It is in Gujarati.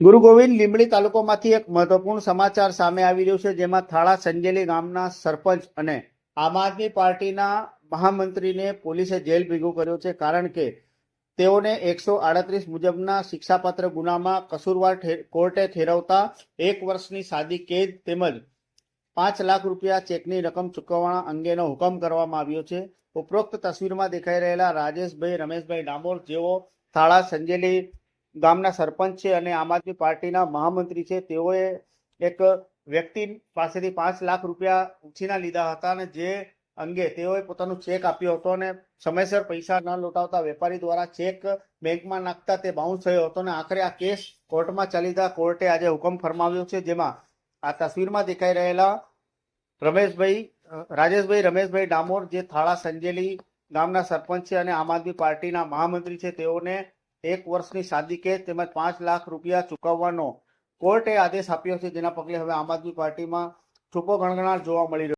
ગુરુ ગોવિંદ લીંબડી તાલુકામાંથી એક મહત્વપૂર્ણ સમાચાર સામે આવી રહ્યું છે, જેમાં થાળા સંજેલી ગામના સરપંચ અને આમ આદમી પાર્ટીના મહામંત્રીને પોલીસે જેલ ભેગું કર્યો છે, કારણ કે તેઓને એકસો આડત્રીસ મુજબના શિક્ષાપત્ર ગુનામાં કસૂરવાર કોર્ટે ઠેરવતા એક વર્ષની સાદી કેદ તેમજ પાંચ લાખ રૂપિયા ચેકની રકમ ચૂકવવા અંગેનો હુકમ કરવામાં આવ્યો છે. ઉપરોક્ત તસવીરમાં દેખાઈ રહેલા રાજેશભાઈ, રમેશભાઈ ડામોર જેઓ થાળા સંજેલી ગામના સરપંચ છે અને આમ આદમી પાર્ટીના મહામંત્રી છે. તેઓએ એક વ્યક્તિ પાસેથી પાંચ લાખ રૂપિયા ઉછીના લીધા હતા અને જે અંગે તેઓએ પોતાનો ચેક આપ્યો હતો અને સમયસર પૈસા ન લોટાવતા વેપારી દ્વારા ચેક બેંકમાં નાખતા તે બાઉન્સ થયો હતો અને આખરે આ કેસ કોર્ટમાં ચાલીતા કોર્ટે આજે હુકમ ફરમાવ્યો છે, જેમાં આ તસવીરમાં દેખાઈ રહેલા રમેશભાઈ, રાજેશભાઈ, રમેશભાઈ ડામોર, જે થાળા સંજેલી ગામના સરપંચ છે અને આમ આદમી પાર્ટીના મહામંત્રી છે, તેઓને એક વર્ષની સાદી કે તેમજ પાંચ લાખ રૂપિયા ચૂકવવાનો કોર્ટે આદેશ આપ્યો છે, જેના પગલે હવે આમ આદમી પાર્ટીમાં છૂપો ગણગણાટ જોવા મળી રહ્યો